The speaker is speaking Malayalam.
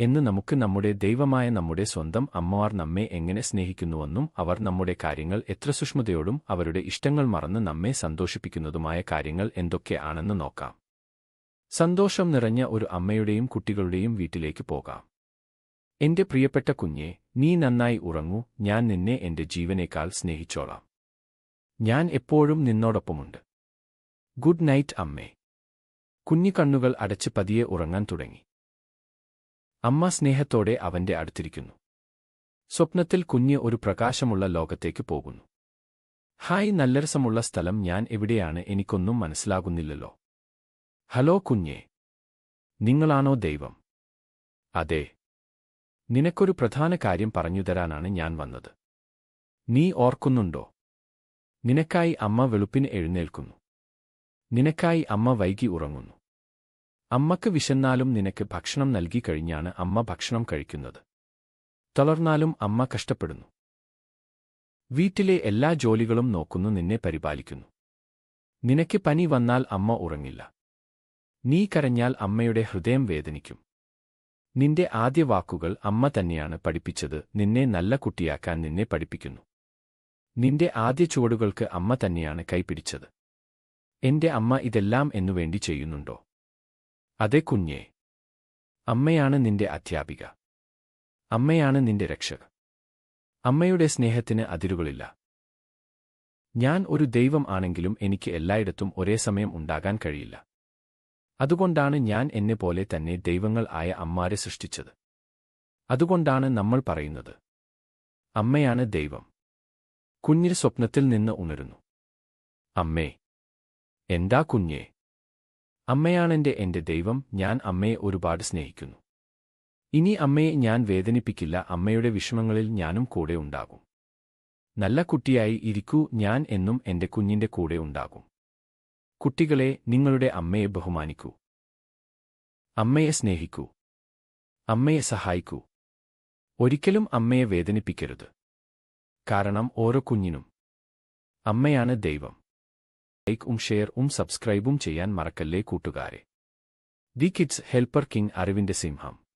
എന്ന് നമുക്ക് നമ്മുടെ ദൈവമായ നമ്മുടെ സ്വന്തം അമ്മമാർ നമ്മെ എങ്ങനെ സ്നേഹിക്കുന്നുവെന്നും അവർ നമ്മുടെ കാര്യങ്ങൾ എത്ര സുഷ്മതയോടും അവരുടെ ഇഷ്ടങ്ങൾ മറന്ന് നമ്മെ സന്തോഷിപ്പിക്കുന്നതുമായ കാര്യങ്ങൾ എന്തൊക്കെ ആണെന്ന് നോക്കാം. സന്തോഷം നിറഞ്ഞ ഒരു അമ്മയുടെയും കുട്ടികളുടെയും വീട്ടിലേക്ക് പോകാം. എന്റെ പ്രിയപ്പെട്ട കുഞ്ഞെ നീ നന്നായി ഉറങ്ങൂ ഞാൻ നിന്നെ എന്റെ ജീവനേക്കാൾ സ്നേഹിച്ചോളാം. ഞാൻ എപ്പോഴും നിന്നോടൊപ്പമുണ്ട്. ഗുഡ് നൈറ്റ് അമ്മേ. കുഞ്ഞു കണ്ണുകൾ അടച്ച് പതിയെ ഉറങ്ങാൻ തുടങ്ങി. അമ്മ സ്നേഹത്തോടെ അവന്റെ അടുത്തിരിക്കുന്നു. സ്വപ്നത്തിൽ കുഞ്ഞ് ഒരു പ്രകാശമുള്ള ലോകത്തേക്ക് പോകുന്നു. ഹായ് നല്ലരസമുള്ള സ്ഥലം ഞാൻ എവിടെയാണ് എനിക്കൊന്നും മനസ്സിലാകുന്നില്ലല്ലോ. ഹലോ കുഞ്ഞേ. നിങ്ങളാണോ ദൈവം? അതെ. നിനക്കൊരു പ്രധാന കാര്യം പറഞ്ഞുതരാനാണ് ഞാൻ വന്നത്. നീ ഓർക്കുന്നുണ്ടോ? നിനക്കായി അമ്മ വെളുപ്പിന് എഴുന്നേൽക്കുന്നു. നിനക്കായി അമ്മ വൈകി ഉറങ്ങുന്നു. അമ്മയ്ക്ക് വിശന്നാലും നിനക്ക് ഭക്ഷണം നൽകി കഴിഞ്ഞാണ് അമ്മ ഭക്ഷണം കഴിക്കുന്നത്. തളർന്നാലും അമ്മ കഷ്ടപ്പെടുന്നു. വീട്ടിലെ എല്ലാ ജോലികളും നോക്കുന്നു നിന്നെ പരിപാലിക്കുന്നു. നിനക്ക് പനി വന്നാൽ അമ്മ ഉറങ്ങില്ല. നീ കരഞ്ഞാൽ അമ്മയുടെ ഹൃദയം വേദനിക്കും. നിന്റെ ആദ്യ വാക്കുകൾ അമ്മ തന്നെയാണ് പഠിപ്പിച്ചത് നിന്നെ നല്ല കുട്ടിയാക്കാൻ നിന്നെ പഠിപ്പിക്കുന്നു. നിന്റെ ആദ്യ ചുവടുകൾക്ക് അമ്മ തന്നെയാണ് കൈപിടിച്ചത് എന്റെ അമ്മ ഇതെല്ലാം എന്നുവേണ്ടി ചെയ്യുന്നുണ്ടോ? അതെ കുഞ്ഞേ അമ്മയാണ് നിന്റെ അധ്യാപിക. അമ്മയാണ് നിന്റെ രക്ഷക. അമ്മയുടെ സ്നേഹത്തിന് അതിരുകളില്ല. ഞാൻ ഒരു ദൈവം ആണെങ്കിലും എനിക്ക് എല്ലായിടത്തും ഒരേ സമയം ഉണ്ടാകാൻ കഴിയില്ല. അതുകൊണ്ടാണ് ഞാൻ എന്നെ പോലെ തന്നെ ദൈവങ്ങൾ ആയ അമ്മാരെ സൃഷ്ടിച്ചത്. അതുകൊണ്ടാണ് നമ്മൾ പറയുന്നത് അമ്മയാണ് ദൈവം. കുഞ്ഞിൽ സ്വപ്നത്തിൽ നിന്ന് ഉണരുന്നു. അമ്മേ എന്താ കുഞ്ഞേ? അമ്മയാണെന്റെ എന്റെ ദൈവം ഞാൻ അമ്മയെ ഒരുപാട് സ്നേഹിക്കുന്നു. ഇനി അമ്മയെ ഞാൻ വേദനിപ്പിക്കില്ല അമ്മയുടെ വിഷമങ്ങളിൽ ഞാനും കൂടെ ഉണ്ടാകും. നല്ല കുട്ടിയായി ഇരിക്കൂ ഞാൻ എന്നും എന്റെ കുഞ്ഞിന്റെ കൂടെ ഉണ്ടാകും. കുട്ടികളെ നിങ്ങളുടെ അമ്മയെ ബഹുമാനിക്കൂ. അമ്മയെ സ്നേഹിക്കൂ. അമ്മയെ സഹായിക്കൂ. ഒരിക്കലും അമ്മയെ വേദനിപ്പിക്കരുത്. കാരണം ഓരോ കുഞ്ഞിനും അമ്മയാണ് ദൈവം. ലൈക്കും ഷെയറും സബ്സ്ക്രൈബും ചെയ്യാൻ മറക്കല്ലേ കൂട്ടുകാരെ. ദി കിഡ്സ് ഹെൽപ്പർ കിങ് അറിവിന്റെ സിംഹം.